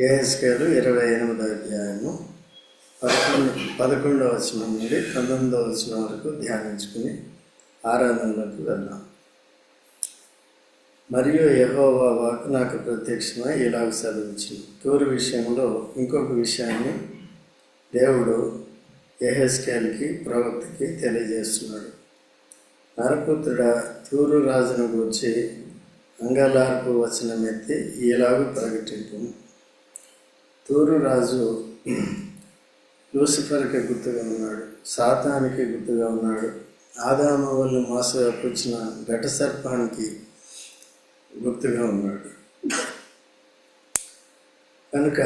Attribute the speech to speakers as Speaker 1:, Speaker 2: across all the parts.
Speaker 1: ఏఎస్కేలు ఇరవై ఎనిమిదో అధ్యాయము. పదకొండు పదకొండవ వచనం నుండి పంతొమ్మిదవ వచనం వరకు ధ్యానించుకుని ఆరాధనలోకి వెళ్దాం. మరియు యెహోవా వాకు నాకు ప్రత్యక్షమై ఇలాగ చదివించింది తూరు విషయంలో ఇంకొక విషయాన్ని దేవుడు ఎహెస్కేల్కి ప్రవక్తకి తెలియజేస్తున్నాడు. నరపుత్రుడ తూరు రాజును గురించి అంగలార్పు వచనమెత్తి ఇలాగ ప్రకటింపు. తూరు రాజు లూసిఫర్కి గుర్తుగా ఉన్నాడు సాతానికి గుర్తుగా ఉన్నాడు. ఆదామ వల్ల మోసపుచ్చిన ఘట సర్పానికి గుర్తుగా ఉన్నాడు. కనుక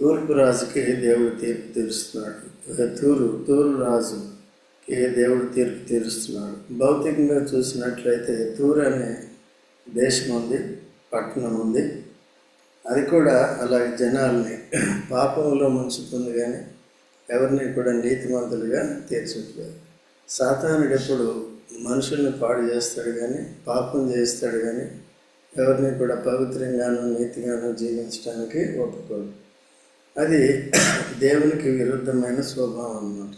Speaker 1: తూర్పు రాజుకి దేవుడు తీర్పు తీరుస్తున్నాడు. తూరు తూరు రాజుకి దేవుడు తీర్పు తీరుస్తున్నాడు. భౌతికంగా చూసినట్లయితే తూరు అనే దేశం ఉంది పట్టణం ఉంది. అది కూడా అలాగే జనాల్ని పాపంలో ముంచుతుంది కానీ ఎవరిని కూడా నీతిమంతులుగా తీర్చట్లేదు. సాతానుడు ఎప్పుడు మనుషుల్ని పాడు చేస్తాడు కానీ పాపం చేస్తాడు కానీ ఎవరిని కూడా పవిత్రంగాను నీతిగాను జీవించడానికి ఒప్పుకోడు. అది దేవునికి విరుద్ధమైన స్వభావం అన్నమాట.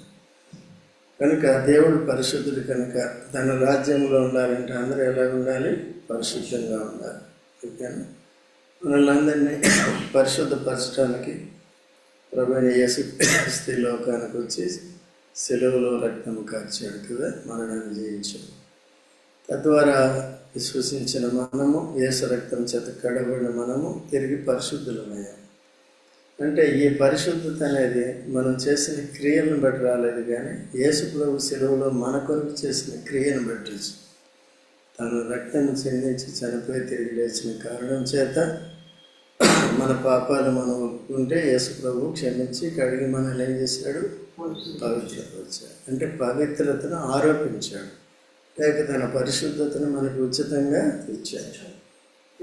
Speaker 1: కనుక దేవుడు పరిశుద్ధుడు కనుక తన రాజ్యంలో ఉండాలంటే అందరూ ఎలా ఉండాలి? పరిశుద్ధంగా ఉండాలి. ఓకేనా? మనల్ని పరిశుద్ధపరచడానికి ప్రభుణ యేసు స్త్రీ లోకానికి వచ్చి సెలవులో రక్తం కార్చాడు కదా మరణాన్ని జయించాడు. తద్వారా విశ్వసించిన మనము యేసు రక్తం చేత కడబడిన మనము తిరిగి పరిశుద్ధులమయ్యాం. అంటే ఈ పరిశుద్ధత అనేది మనం చేసిన క్రియలను బట్టి రాలేదు కానీ యేసు ప్రభు సెలవులో మన కొరకు చేసిన క్రియను బట్టి తను రక్తాన్ని చెందించి చనిపోయి తిరిగి లేచిన కారణం చేత మన పాపాలు మనం ఒప్పుకుంటే యేసు ప్రభు క్షమించి కడిగి మనల్ని ఏం చేశాడు? పవిత్రపరిచాడు. అంటే పవిత్రతను ఆరోపించాడు. లేక తన పరిశుద్ధతను మనకు ఉచితంగా ఇచ్చాడు.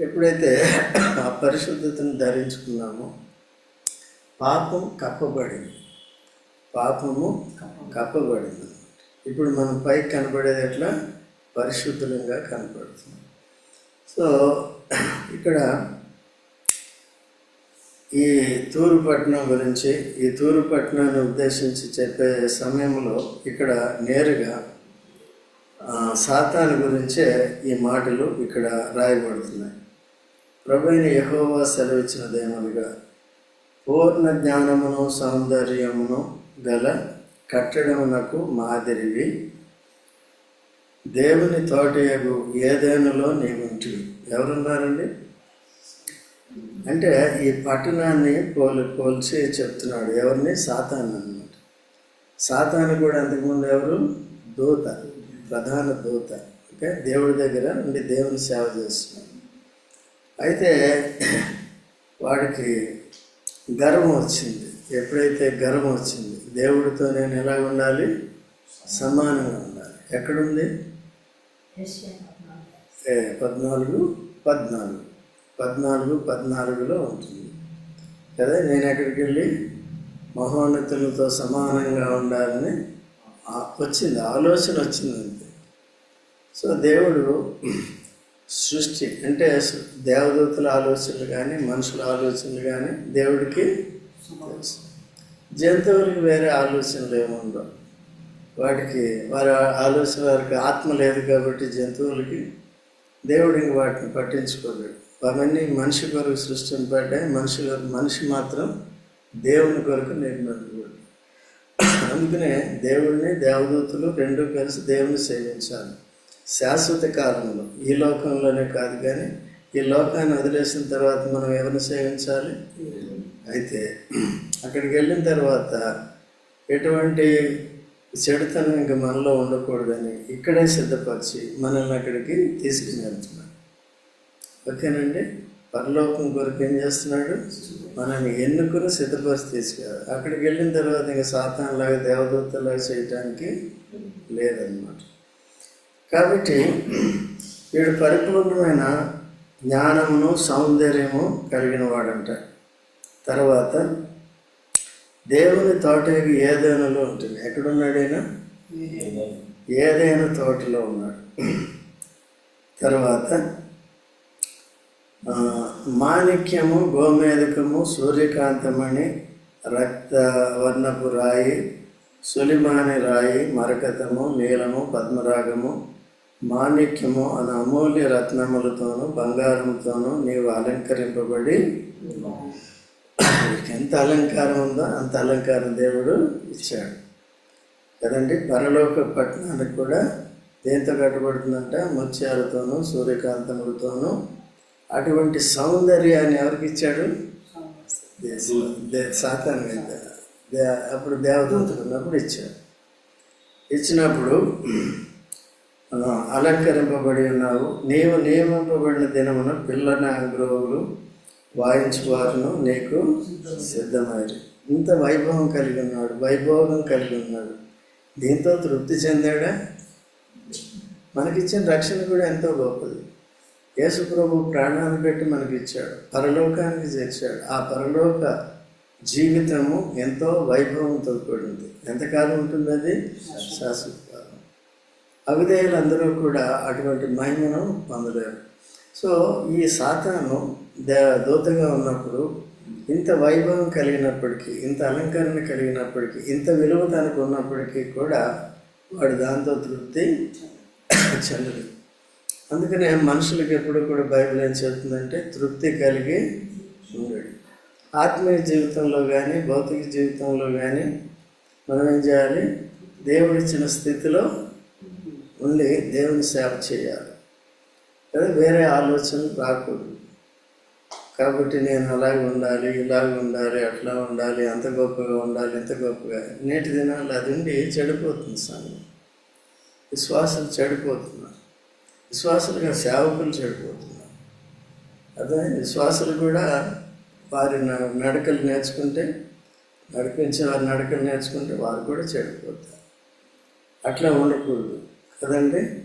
Speaker 1: ఎప్పుడైతే ఆ పరిశుద్ధతను ధరించుకున్నామో పాపం కప్పబడింది. పాపము కప్పబడింది. ఇప్పుడు మనం పైకి కనబడేది ఎట్లా? పరిశుద్ధంగా కనపడుతుంది. సో ఇక్కడ ఈ తూరు పట్టణం గురించి ఈ తూరు పట్టణాన్ని ఉద్దేశించి చెప్పే సమయంలో ఇక్కడ నేరుగా సాతాను గురించే ఈ మాటలు ఇక్కడ రాయబడుతున్నాయి. ప్రభుైన యహోవా సెలవిచ్చినదేమనగా పూర్ణ జ్ఞానమును సౌందర్యమును గల కట్టడమునకు మాదిరివి దేవుని తోటయగు ఏదేనులో నీవుంటివి ఎవరున్నారండి? అంటే ఈ పట్టణాన్ని పోలి పోల్చి చెప్తున్నాడు. ఎవరిని? సాతాన్ అన్నమాట. సాతాను కూడా అంతకుముందు ఎవరు? దూత ప్రధాన దూత. ఓకే? దేవుడి దగ్గర ఉండి దేవుని సేవ చేస్తున్నాడు. అయితే వాడికి గర్వం వచ్చింది. ఎప్పుడైతే గర్వం వచ్చింది దేవుడితో నేను ఎలా ఉండాలి? సమానంగా ఉండాలి. ఎక్కడుంది? పద్నాలుగు పద్నాలుగు. పద్నాలుగు పద్నాలుగులో ఉంటుంది. కదా నేను ఎక్కడికి వెళ్ళి మహోన్నతులతో సమానంగా ఉండాలని వచ్చింది ఆలోచన వచ్చింది అంతే. సో దేవుడు సృష్టి అంటే దేవదూతుల ఆలోచనలు కానీ మనుషుల ఆలోచనలు కానీ దేవుడికి జంతువులకి వేరే ఆలోచనలు ఏముండవు. వాటికి వారి ఆలోచన వారికి ఆత్మ లేదు కాబట్టి జంతువులకి దేవుడు ఇంక వాటిని పట్టించుకోలేడు. అవన్నీ మనిషి కొరకు సృష్టింపడ్డాయి మనుషుల మనిషి మాత్రం దేవుని కొరకు నిర్మించకూడదు అందుకనే దేవుడిని దేవదూతులు రెండు కలిసి దేవుని సేవించాలి. శాశ్వత కాలంలో. ఈ లోకంలోనే కాదు కానీ ఈ లోకాన్ని వదిలేసిన తర్వాత మనం ఎవరిని సేవించాలి? అయితే అక్కడికి వెళ్ళిన తర్వాత ఎటువంటి చెడుతనం ఇంకా మనలో ఉండకూడదని ఇక్కడే సిద్ధపరిచి మనల్ని అక్కడికి తీసుకుని వెళ్తున్నాడు ఓకేనండి? పరలోకం కొరకు ఏం చేస్తున్నాడు? మనల్ని ఎన్నుకుని సిద్ధపరిచి తీసుకెళ్ళాడు. అక్కడికి వెళ్ళిన తర్వాత ఇంకా సాతానలాగా దేవదూతలాగా చేయటానికి లేదన్నమాట. కాబట్టి వీడు పరిపూర్ణమైన జ్ఞానమును సౌందర్యము కలిగిన వాడంట. తర్వాత దేవుని తోటకి ఏదైనాలో ఉంటుంది ఎక్కడున్నాడైనా? ఏదైనా తోటలో ఉన్నాడు. తర్వాత మాణిక్యము గోమేదకము సూర్యకాంతమణి రక్త వర్ణపు రాయి సులిమాని రాయి మరకతము నీలము పద్మరాగము మాణిక్యము అను అమూల్య రత్నములతోనూ బంగారముతోనూ నీవు అలంకరింపబడి ఎంత అలంకారం ఉందో అంత అలంకారం దేవుడు ఇచ్చాడు. కదండి? పరలోక పట్టణానికి కూడా దేంతో కట్టబడుతుందంట ముత్యాలతోనూ సూర్యకాంతములతోనూ అటువంటి సౌందర్యాన్ని ఎవరికి ఇచ్చాడు? సాతాను దే అప్పుడు దేవదూతలు ఉన్నప్పుడు ఇచ్చాడు. ఇచ్చినప్పుడు అలంకరింపబడి ఉన్నావు. నీవు నియమింపబడిన దినమున పిల్లన గ్రోవులు వాయించువారును నీకు సిద్ధమైరు. ఇంత వైభవం కలిగి ఉన్నాడు వైభోగం కలిగి ఉన్నాడు. దీంతో తృప్తి చెందాడా? మనకిచ్చిన రక్షణ కూడా ఎంతో గొప్పది. యేసు ప్రభు ప్రాణాన్ని పెట్టి మనకి ఇచ్చాడు పరలోకానికి చేర్చాడు. ఆ పరలోక జీవితము ఎంతో వైభవంతో కూడింది. ఎంతకాలం ఉంటుంది అది శాశ్వతకాలం. అవిధేయులందరూ కూడా అటువంటి మహిమను పొందలేరు. సో ఈ సాతాను దూతంగా ఉన్నప్పుడు ఇంత వైభవం కలిగినప్పటికీ ఇంత అలంకరణ కలిగినప్పటికీ ఇంత విలువ తనకు ఉన్నప్పటికీ కూడా వాడు దాంతో తృప్తి చెందడు. అందుకనే మనుషులకు ఎప్పుడు కూడా బైబిల్ ఏం చెప్తుందంటే తృప్తి కలిగి ఉండడు. ఆత్మీయ జీవితంలో కానీ భౌతిక జీవితంలో కానీ మనం ఏం చేయాలి? దేవుడిచ్చిన స్థితిలో ఉండి దేవుని సేవ చేయాలి. కదా వేరే ఆలోచనలు రాకూడదు. కాబట్టి నేను అలాగే ఉండాలి ఇలాగ ఉండాలి అట్లా ఉండాలి అంత గొప్పగా ఉండాలి ఇంత గొప్పగా. నేటి దినాలు అది ఉండి చెడిపోతుంది స్వామి. విశ్వాసాలు చెడిపోతున్నారు. విశ్వాసులుగా సేవకులు చెడిపోతున్నారు. అదే విశ్వాసులు కూడా వారి నడకలు నేర్చుకుంటే నడిపించే వారి నడకలు నేర్చుకుంటే వారు కూడా చెడిపోతారు. అట్లా ఉండకూడదు. కదండి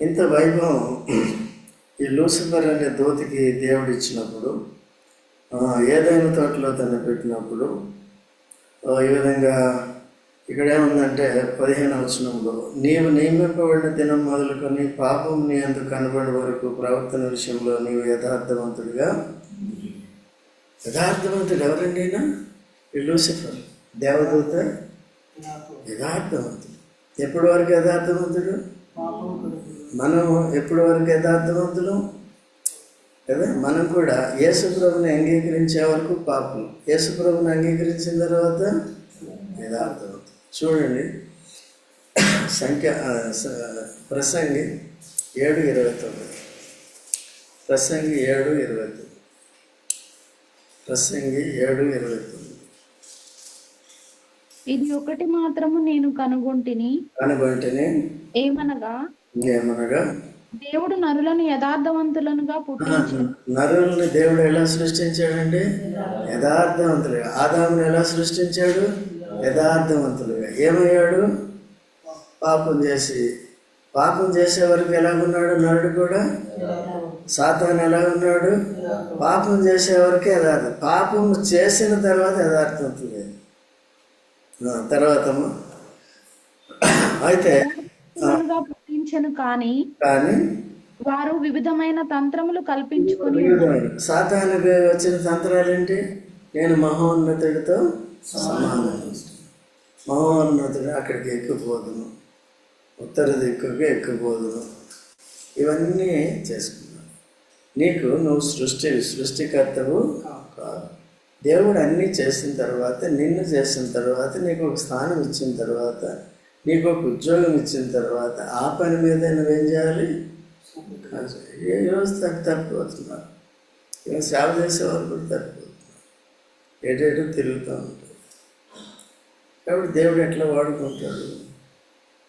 Speaker 1: ఇంత వైభవం ఈ లూసిఫర్ అనే దోతికి దేవుడు ఇచ్చినప్పుడు ఏదైనా తోటలో తను పెట్టినప్పుడు ఈ విధంగా ఇక్కడ ఏముందంటే పదిహేను వచనంలో నీవు నియమింపబడిన దినం మొదలుకొని పాపం నీ అందు కనబడి వరకు ప్రవర్తన విషయంలో నీవు యథార్థవంతుడిగా? యథార్థవంతుడు ఎవరండి ఈయన? ఈ లూసిఫర్ దేవదూత? యథార్థవంతుడు. ఎప్పటి వరకు యథార్థవంతుడు? మనం ఎప్పటి వరకు యథార్థవంతులు? కదా మనం కూడా యేసుప్రభుని అంగీకరించే వరకు పాపం. యేసుప్రభుని అంగీకరించిన తర్వాత యథార్థవంతులు చూడండి. సంఖ్య ప్రసంగి ఏడు ఇరవై తొమ్మిది. ప్రసంగి ఏడు ఇరవై తొమ్మిది. ప్రసంగి ఏడు ఇరవై తొమ్మిది.
Speaker 2: ఇది ఒకటి మాత్రము నేను కనుగొంటిని.
Speaker 1: కనుగొంటేనే.
Speaker 2: ఏమనగా?
Speaker 1: ఇంకేమనగా
Speaker 2: దేవుడు నరులను యథార్థవంతులనుగా పుట్టించి
Speaker 1: నరులను దేవుడు ఎలా సృష్టించాడండి యథార్థవంతులుగా ఆదాముని ఎలా సృష్టించాడు? యథార్థవంతులుగా. ఏమయ్యాడు? పాపం చేసి. పాపం చేసే వరకు ఎలా ఉన్నాడు నరుడు కూడా. సాతాన్ ఎలా ఉన్నాడు పాపం చేసే వరకు యథార్థం. పాపం చేసిన తర్వాత యథార్థవంతులు. తర్వాత అయితే
Speaker 2: పుట్టించను కాని
Speaker 1: కానీ
Speaker 2: వారు వివిధమైన తంత్రములు కల్పించుకొని
Speaker 1: సాతానికి వచ్చిన తంత్రాలు ఏంటి నేను మహోన్నతుడితో సమానం మహోన్నతుడు అక్కడికి ఎక్కిపోదును. ఉత్తర దిక్కుకి ఎక్కిపోదును. ఇవన్నీ చేసుకున్నాను. నీకు నువ్వు సృష్టి సృష్టికర్తవు కాదు. దేవుడు అన్నీ చేసిన తర్వాత నిన్ను చేసిన తర్వాత నీకు ఒక స్థానం ఇచ్చిన తర్వాత నీకు ఒక ఉద్యోగం ఇచ్చిన తర్వాత ఆ పని మీద నువ్వేం చేయాలి? ఏ రోజు తప్పు తప్పిపోతున్నారు. ఇంకా సేవ చేసేవారు కూడా తప్పిపోతున్నారు. ఏటేటో తిరుగుతూ ఉంటుంది కాబట్టి దేవుడు ఎట్లా వాడుకుంటాడు?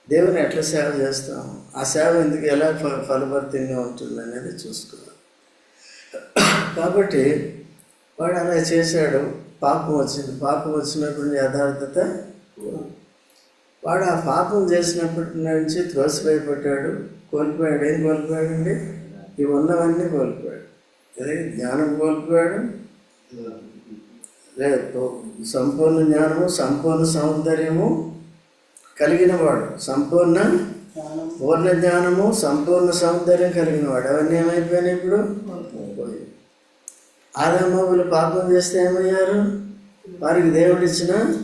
Speaker 1: దేవుని ఎట్లా సేవ చేస్తాం ఆ సేవ ఎందుకు ఎలా ఫ ఫలభరితంగా ఉంటుంది అనేది చూసుకోవాలి. కాబట్టి వాడు అలా చేశాడు. పాపం వచ్చింది. పాపం వచ్చినప్పుడు యథార్థత వాడు ఆ పాపం చేసినప్పటి నుంచి త్రోసిపోయిపోయాడు కోల్పోయాడు. ఏం కోల్పోయాడండి? ఇవి ఉన్నవన్నీ కోల్పోయాడు. అదే జ్ఞానం కోల్పోయాడు. లేదు సంపూర్ణ జ్ఞానము సంపూర్ణ సౌందర్యము కలిగిన వాడు. సంపూర్ణ పూర్ణ జ్ఞానము సంపూర్ణ సౌందర్యం కలిగిన వాడు. అవన్నీ ఏమైపోయినాయి ఇప్పుడు? పోయి. ఆదామవులు పాపం చేస్తే ఏమయ్యారు? వారికి దేవుడిచ్చిన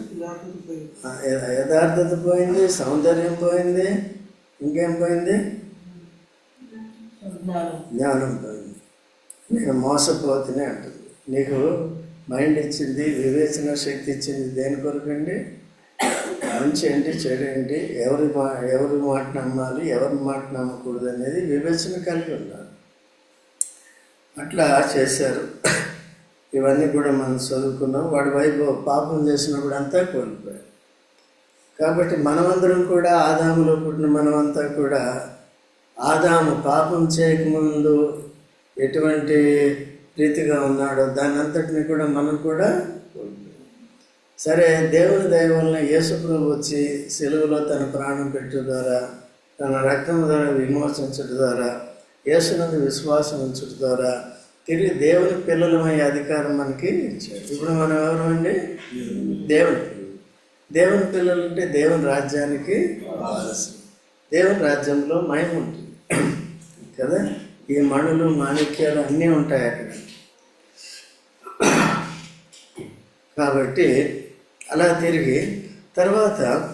Speaker 1: యథార్థత పోయింది సౌందర్యం పోయింది ఇంకేం పోయింది? జ్ఞానం. పోయింది. నేను మోసపోతూనే అంటుంది నీకు మైండ్ ఇచ్చింది వివేచన శక్తి ఇచ్చింది దేని కొరకండి? మంచి ఏంటి చెడు ఏంటి? ఎవరి మా ఎవరి మాట నమ్మాలి ఎవరి మాట నమ్మకూడదు అనేది వివేచన కలిగి ఉండాలి. అట్లా చేశారు. ఇవన్నీ కూడా మనం చదువుకున్నాం. వాడి వైపు పాపం చేసినప్పుడు అంతా కోల్పోయారు కాబట్టి మనమందరం కూడా ఆదాములో పుట్టిన మనమంతా కూడా ఆదాము పాపం చేయకముందు ఎటువంటి రీతిగా ఉన్నాడో దాని అంతటిని కూడా మనం కూడా సరే దేవుని దయ యేసుప్రభు వచ్చి సెలవులో తన ప్రాణం పెట్టు ద్వారా తన రక్తం ద్వారా విమోచించడం ద్వారా యేసునందు విశ్వాసం ఉంచడం ద్వారా తిరిగి దేవుని పిల్లలమయ్యే అధికారం మనకి ఇచ్చాడు ఇప్పుడు మనం ఎవరు అండి దేవుని. దేవుని పిల్లలు అంటే దేవుని రాజ్యానికి దేవుని రాజ్యంలో మయం ఉంటుంది. కదా? ఈ మణులు మాణిక్యాలు అన్నీ ఉంటాయి అక్కడ. కాబట్టి అలా తిరిగి తర్వాత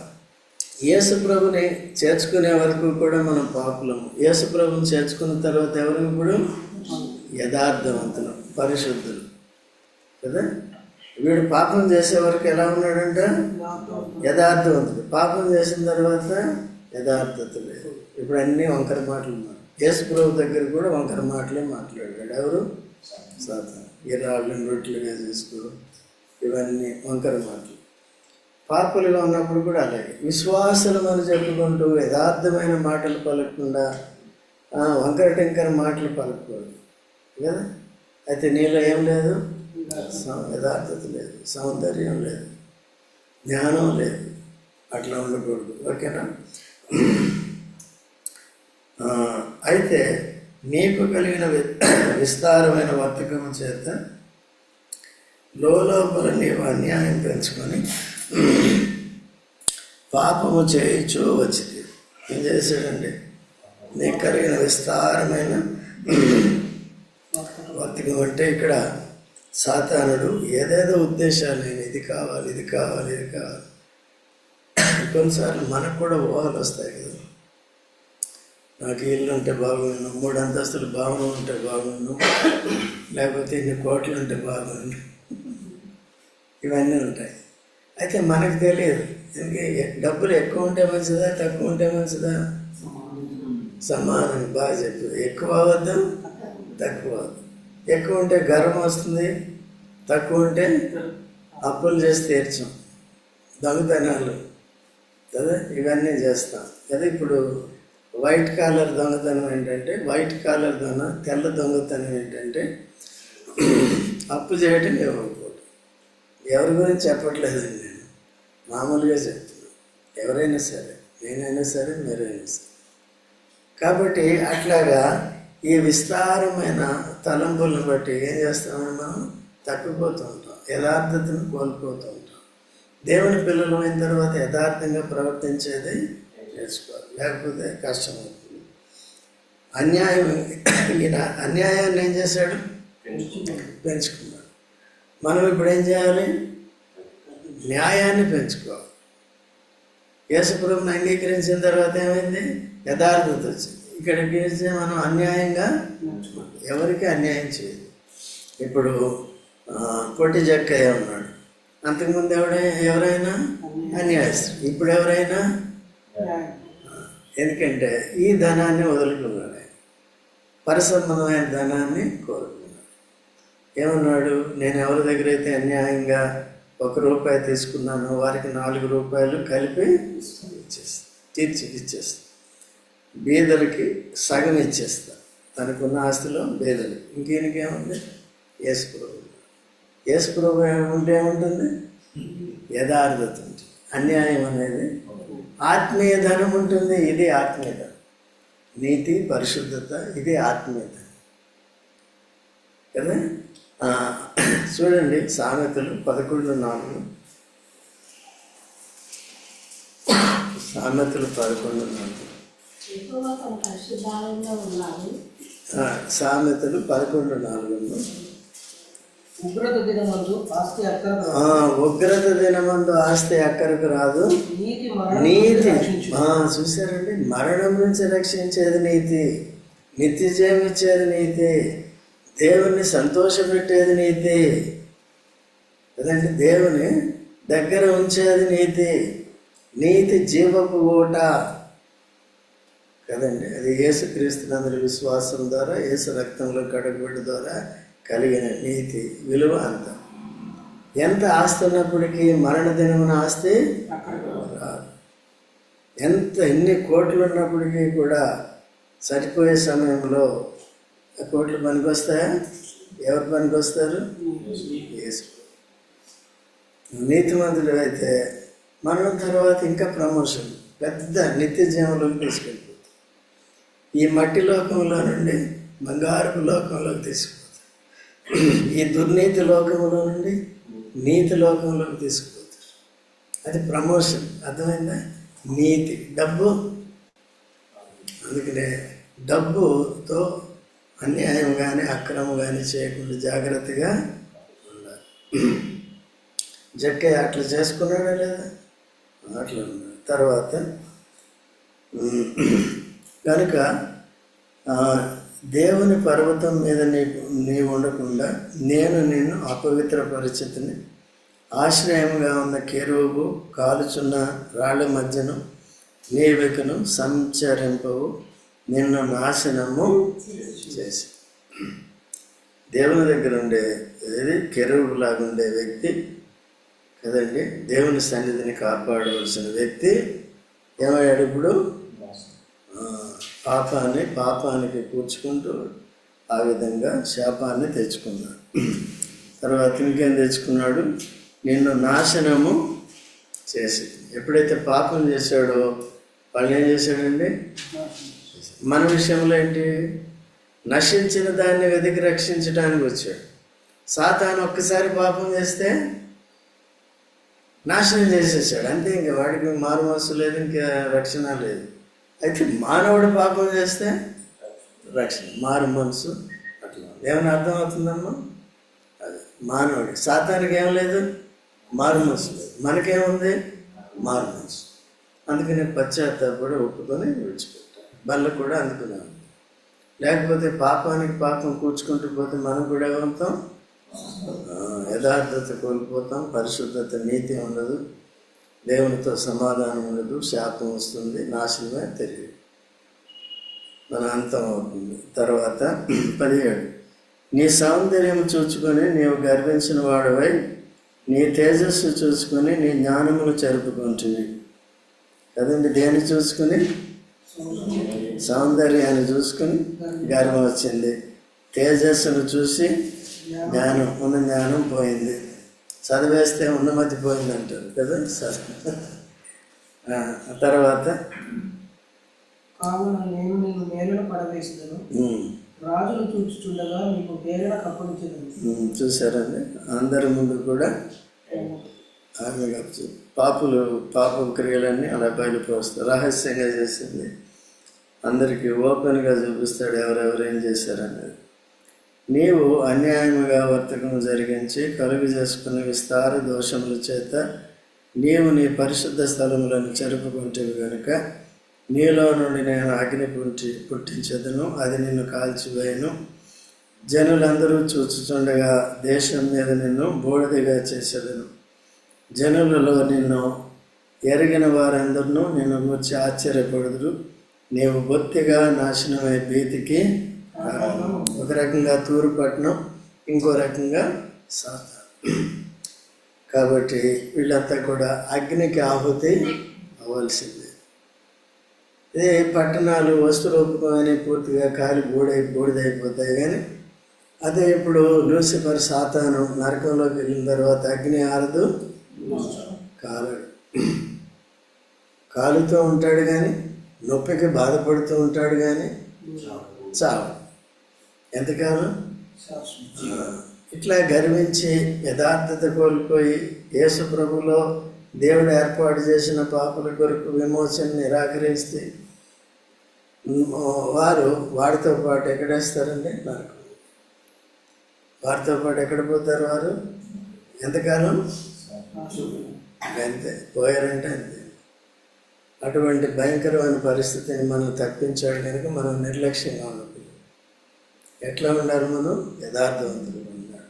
Speaker 1: యేసు ప్రభుని చేర్చుకునే వరకు కూడా మనం పాపులము. యేసు ప్రభుని చేర్చుకున్న తర్వాత ఎవరికి కూడా యథార్థవంతులు పరిశుద్ధులు. కదా? వీడు పాపం చేసే వరకు ఎలా ఉన్నాడంటే? యథార్థవంతుడు. పాపం చేసిన తర్వాత యథార్థత లేదు. ఇప్పుడు అన్నీ వంకర మాటలు ఉన్నారు. యేసు ప్రభు దగ్గర కూడా వంకర మాటలే మాట్లాడాడు. ఎవరు? సాధన ఈ రాళ్ళని రొట్టెలుగా చేసుకో ఇవన్నీ వంకర మాటలు. పాపలుగా ఉన్నప్పుడు కూడా అలాగే. విశ్వాసులు మనం చెప్పుకుంటూ యథార్థమైన మాటలు పలకకుండా వంకర టెంకర మాటలు పలకూడదు కదా? అయితే నీలో ఏం లేదు? యథార్థత లేదు సౌందర్యం లేదు జ్ఞానం లేదు. అట్లా ఉండకూడదు ఓకేనా? అయితే నీకు కలిగిన వి- విస్తారమైన వర్తకం చేత లోపల నీవు అన్యాయం పెంచుకొని పాపము చేయించు వచ్చింది ఏం చేశాడండి? నీకు కలిగిన విస్తారమైన వర్తకం అంటే ఇక్కడ సాతానుడు ఏదేదో ఉద్దేశాలు నేను ఇది కావాలి ఇది కావాలి ఇది కావాలి. కొన్నిసార్లు మనకు కూడా ఊహలు వస్తాయి కదా. నాకు ఇల్లు ఉంటే బాగుండు మూడు అంతస్తులు భవనం ఉంటే బాగుండు లేకపోతే ఇన్ని కోట్లు ఉంటే బాగుండు. ఇవన్నీ ఉంటాయి. అయితే మనకు తెలియదు. ఎందుకంటే డబ్బులు ఎక్కువ ఉంటే మంచిదా తక్కువ ఉంటే మంచిదా? సమానం బాగా చెప్పు. ఎక్కువ అవ్వద్దు తక్కువ అవ్వద్దు ఎక్కువ ఉంటే గర్వం వస్తుంది తక్కువ ఉంటే అప్పులు చేసి తీర్చాం. దొంగతనాలు కదా? ఇవన్నీ చేస్తాం. కదా? ఇప్పుడు వైట్ కాలర్ దొంగతనం ఏంటంటే వైట్ కాలర్ దొంగ తెల్ల దొంగతనం ఏంటంటే అప్పు చేయటం ఇవ్వకపోవటం. ఎవరి గురించి చెప్పట్లేదండి నేను. మామూలుగా చెప్తున్నాను ఎవరైనా సరే నేనైనా సరే మీరైనా సరే. కాబట్టి అట్లాగా ఈ విస్తారమైన తలంపులను బట్టి ఏం చేస్తామని మనం? తప్పిపోతూ ఉంటాం. యథార్థతను కోల్పోతూ ఉంటాం. దేవుని పిల్లలు అయిన తర్వాత యథార్థంగా ప్రవర్తించేది నేర్చుకోవాలి. లేకపోతే కష్టమవుతుంది. అన్యాయం ఈయన అన్యాయాన్ని ఏం చేశాడు? పెంచుకున్నాడు. మనం ఇప్పుడు ఏం చేయాలి? న్యాయాన్ని పెంచుకోవాలి. యేసుప్రభుని అంగీకరించిన తర్వాత ఏమైంది? యథార్థత వచ్చింది. ఇక్కడికి వస్తే మనం అన్యాయంగా ఎవరికి అన్యాయం చేయదు. ఇప్పుడు ఆ, పొట్టి జక్కయ్య ఉన్నాడు. అంతకుముందు ఎవడై ఎవరైనా అన్యాయస్తుడు. ఇప్పుడు ఎవరైనా? ఎందుకంటే ఈ ధనాన్ని వదులుకున్నాడు. పరిసంబంధమైన ధనాన్ని కోరుకున్నాడు. ఏమన్నాడు? నేను ఎవరి దగ్గర అయితే అన్యాయంగా ఒక రూపాయి తీసుకున్నాను వారికి నాలుగు రూపాయలు కలిపి ఇచ్చేస్తా. తీర్చి ఇచ్చేస్తా. బీదలకి సగం ఇచ్చేస్తా. తనకున్న ఆస్తిలో బీదలు. ఇంకేనికేముంది యేసుప్రభు యేసుప్రభు ఉంటే ఏముంటుంది? యథార్థత ఉంటుంది అన్యాయం అనేది ఆత్మీయ ధనం ఉంటుంది. ఇది ఆత్మీయ ధనం. నీతి పరిశుద్ధత ఇది ఆత్మీయ ధనం. కదా? చూడండి సామెతలు పదకొండు నాలుగు. సామెతలు పదకొండు నాలుగు. సామెతలు పదకొండు నాలుగు
Speaker 3: ఉగ్రత దినమందు ఆస్తి అక్కడ
Speaker 1: ఆ, ఉగ్రత దినమందు ఆస్తి అక్కడికి రాదు.
Speaker 3: నీతి
Speaker 1: చూసారండి మరణం నుంచి రక్షించేది నీతి. నిత్య జయం ఇచ్చేది నీతి. దేవుణ్ణి సంతోషపెట్టేది నీతి. కదండి? దేవుని దగ్గర ఉంచేది నీతి. నీతి జీవపు ఊట. కదండి. అది యేసుక్రీస్తునందుల విశ్వాసం ద్వారా యేసు రక్తంలో కడగబడి ద్వారా కలిగిన నీతి విలువ అంత. ఎంత ఆస్తి ఉన్నప్పటికీ మరణ దినమున ఆస్తి రాదు. ఎంత ఎన్ని కోట్లు ఉన్నప్పటికీ కూడా చనిపోయే సమయంలో కోట్లు కోట్లు పనికొస్తాయా? ఎవరు పనికొస్తారు? యేసు. నీతిమంతులు అయితే మరణం తర్వాత ఇంకా ప్రమోషన్ పెద్ద నిత్య జీవంలోకి తీసుకెళ్ళిపోతారు ఈ మట్టి లోకంలో నుండి బంగారపు లోకంలోకి తీసుకుపోతారు. ఈ దుర్నీతి లోకంలో నుండి నీతి లోకంలోకి తీసుకుపోతారు. అది ప్రమోషన్. అర్థమైందా? నీతి. డబ్బు. అందుకనే డబ్బుతో అన్యాయం కానీ అక్రమం కానీ చేయకుండా జాగ్రత్తగా ఉండాలి. జక్కయ్య అట్లా చేసుకున్నాడా లేదా? అట్లా ఉన్నాడు. తర్వాత కనుక దేవుని పర్వతం మీద నీకు నీవు ఉండకుండా నేను నిన్ను అపవిత్ర పరిస్థితిని ఆశ్రయంగా ఉన్న కెరువు కాలుచున్న రాళ్ళ మధ్యను నీవికను సంచరింపవు. నిన్ను నాశనము చేసి. దేవుని దగ్గర ఉండే ఏది? కెరువు లాగా ఉండే వ్యక్తి కదండి. దేవుని సన్నిధిని కాపాడవలసిన వ్యక్తి ఏమయ్యాడు ఇప్పుడు? పాపాన్ని పాపానికి కూర్చుకుంటూ ఆ విధంగా శాపాన్ని తెచ్చుకున్నాడు. తర్వాత ఇంకేం తెచ్చుకున్నాడు? నిన్ను నాశనము చేసి. ఎప్పుడైతే పాపం చేశాడో వాళ్ళు ఏం చేశాడండి? మన విషయంలో ఏంటి? నశించిన దాన్ని వెతికి రక్షించడానికి వచ్చాడు. సాతాను ఒక్కసారి పాపం చేస్తే నాశనం చేసేసాడు. అంతే ఇంకా వాడికి మారు మనసు లేదు ఇంకా రక్షణ లేదు. అయితే మానవుడు పాపం చేస్తే రక్షణ మారు మనసు అట్లా. ఏమైనా అర్థమవుతుందమ్మా అది మానవుడి. సాతానికి ఏం లేదు మారు మనసు లేదు. మనకేముంది? మారు మనసు. అందుకని పశ్చాత్తాపడి ఒప్పుకొని విడిచిపెట్టాలి. బల్ల కూడా అందుకునే లేకపోతే పాపానికి పాపం కూర్చుకుంటూ పోతే మనం కూడా ఏమవుతాం యథార్థత కోల్పోతాం పరిశుద్ధత నీతి ఉండదు. దేవునితో సమాధానం ఉండదు శాపం వస్తుంది నాశనమే తెలియదు. మన అంతం అవుతుంది. తర్వాత పదిహేడు. నీ సౌందర్యం చూచుకొని నీవు గర్వించిన వాడవై నీ తేజస్సు చూసుకొని నీ జ్ఞానమును జరుపుకుంటుంది కదండి దేన్ని చూసుకుని సౌందర్యాన్ని చూసుకుని గర్వం వచ్చింది. తేజస్సును చూసి జ్ఞానం ఉన్న జ్ఞానం పోయింది. చదివేస్తే ఉన్నమతి పోయింది అంటారు కదా స- ఆ, తర్వాత?
Speaker 3: కావున నేను నిన్ను నేలను పడవేసిదను
Speaker 1: ఉమ్,
Speaker 3: రాజులు చూచుచుండగా నీకు పేరణ కప్పగించదను
Speaker 1: ఉమ్, చూసారండి అందరి ముందు కూడా ఆమె పాపులు పాపం క్రియలన్నీ అలా బయలుపోస్తారు రహస్యంగా చేసింది. అందరికీ ఓపెన్గా చూపిస్తాడు ఎవరెవరు ఏం చేశారనేది. నీవు అన్యాయముగా వర్తకం జరిగించి కలుగు చేసుకుని విస్తార దోషముల చేత నీవు నీ పరిశుద్ధ స్థలములను చెరుపుకుంటేవి గనుక. నీలో నుండి నేను అగ్ని పుట్టి పుట్టించదును అది నిన్ను కాల్చివేయను. జనులందరూ చూచుచుండగా దేశం మీద నిన్ను బూడిదగా చేసేదను. జనులలో నిన్ను ఎరిగిన వారందరూ నిన్ను గురించి ఆశ్చర్యపడదురు. నీవు బొత్తిగా నాశనమై భీతికి ఒక రకంగా తూరుపట్నం ఇంకో రకంగా సాత కాబట్టి వీళ్ళంతా కూడా అగ్నికి ఆహుతి అవ్వాల్సిందే. ఇదే పట్టణాలు వస్తురూపకమని పూర్తిగా కాలి బూడై బూడిదైపోతాయి కానీ అదే ఇప్పుడు లూసిఫర్ సాతాను నరకంలోకి వెళ్ళిన తర్వాత అగ్ని ఆరదు కాలడు కాలుతూ ఉంటాడు కానీ నొప్పికి బాధపడుతూ ఉంటాడు కానీ చావు. ఎంతకాలం? ఇట్లా గర్వించి యథార్థత కోల్పోయి యేసు ప్రభులో దేవుడు ఏర్పాటు చేసిన పాపల కొరకు విమోచన నిరాకరిస్తే వారు వాడితో పాటు ఎక్కడేస్తారండి? నరకం వారితో పాటు ఎక్కడ పోతారు వారు? ఎంతకాలం? అంతే పోయారంటే అంతే. అటువంటి భయంకరమైన పరిస్థితిని మనం తప్పించాడు కనుక మనం నిర్లక్ష్యంగా ఉన్నప్పుడు ఎట్లా ఉండాలి మనం? యథార్థవంతులుగా ఉండాలి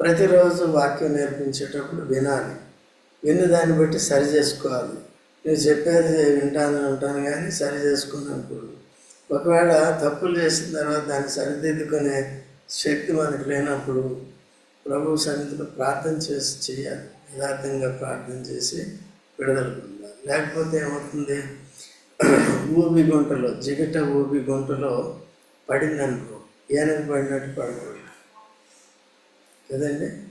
Speaker 1: ప్రతిరోజు వాక్యం నేర్పించేటప్పుడు వినాలి. విన్న దాన్ని బట్టి సరి చేసుకోవాలి. నువ్వు చెప్పేది వింటాను ఉంటాను కానీ సరి చేసుకున్నప్పుడు ఒకవేళ తప్పులు చేసిన తర్వాత దాన్ని సరిదిద్దుకునే శక్తి మనకు లేనప్పుడు ప్రభు సన్నిధిలో ప్రార్థన చేసి చేయాలి. యథార్థంగా ప్రార్థన చేసి విడుదల పొందాలి. లేకపోతే ఏమవుతుంది? ఊబి గుంటలో జిగట ఊబి గుంటలో పడిందనుకో ఏనుగు పడినట్టు పడకూడదు కదండి?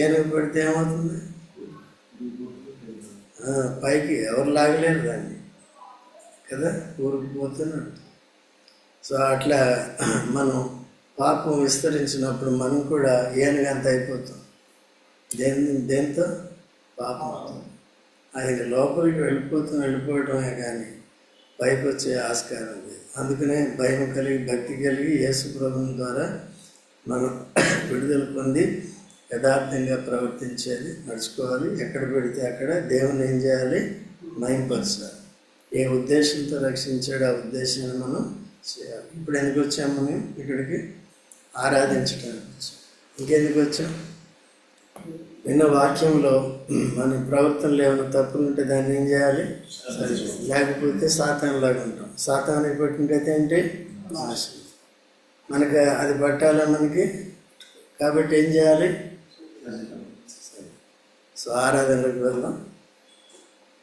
Speaker 1: ఏనుగు పడితే ఏమవుతుంది? పైకి ఎవరు లాగలేరు దాన్ని. కదా? ఊరుకుపోతున్నాడు సో అట్లా మనం పాపం విస్తరించినప్పుడు మనం కూడా ఏనుగంత అయిపోతాం. దేని దేంతో? పాపం. అది లోపలికి వెళ్ళిపోతూ వెళ్ళిపోవటమే కానీ పైకి వచ్చే ఆస్కారం లేదు. అందుకనే భయం కలిగి భక్తి కలిగి యేసు ప్రభుని ద్వారా మనం విడుదల పొంది యథార్థంగా ప్రవర్తించేది నడుచుకోవాలి. ఎక్కడ పెడితే అక్కడ దేవుని ఏం చేయాలి? మైంపరచాలి ఏ ఉద్దేశంతో రక్షించాడు ఆ ఉద్దేశాన్ని మనం చేయాలి. ఇప్పుడు ఎందుకు వచ్చాము మేము ఇక్కడికి ఆరాధించడానికి వచ్చాం. ఇంకెందుకు వచ్చాం? విన్న వాక్యంలో మన ప్రవర్తనలో ఏమైనా తప్పులు ఉంటే దాన్ని ఏం చేయాలి? లేకపోతే సాతానులాగా ఉంటాం. సాతానికి పెట్టినట్టయితే ఏంటి ఆశ మనకి అది పట్టాలా మనకి? కాబట్టి ఏం చేయాలి? సో ఆరాధనలకు వెళ్దాం.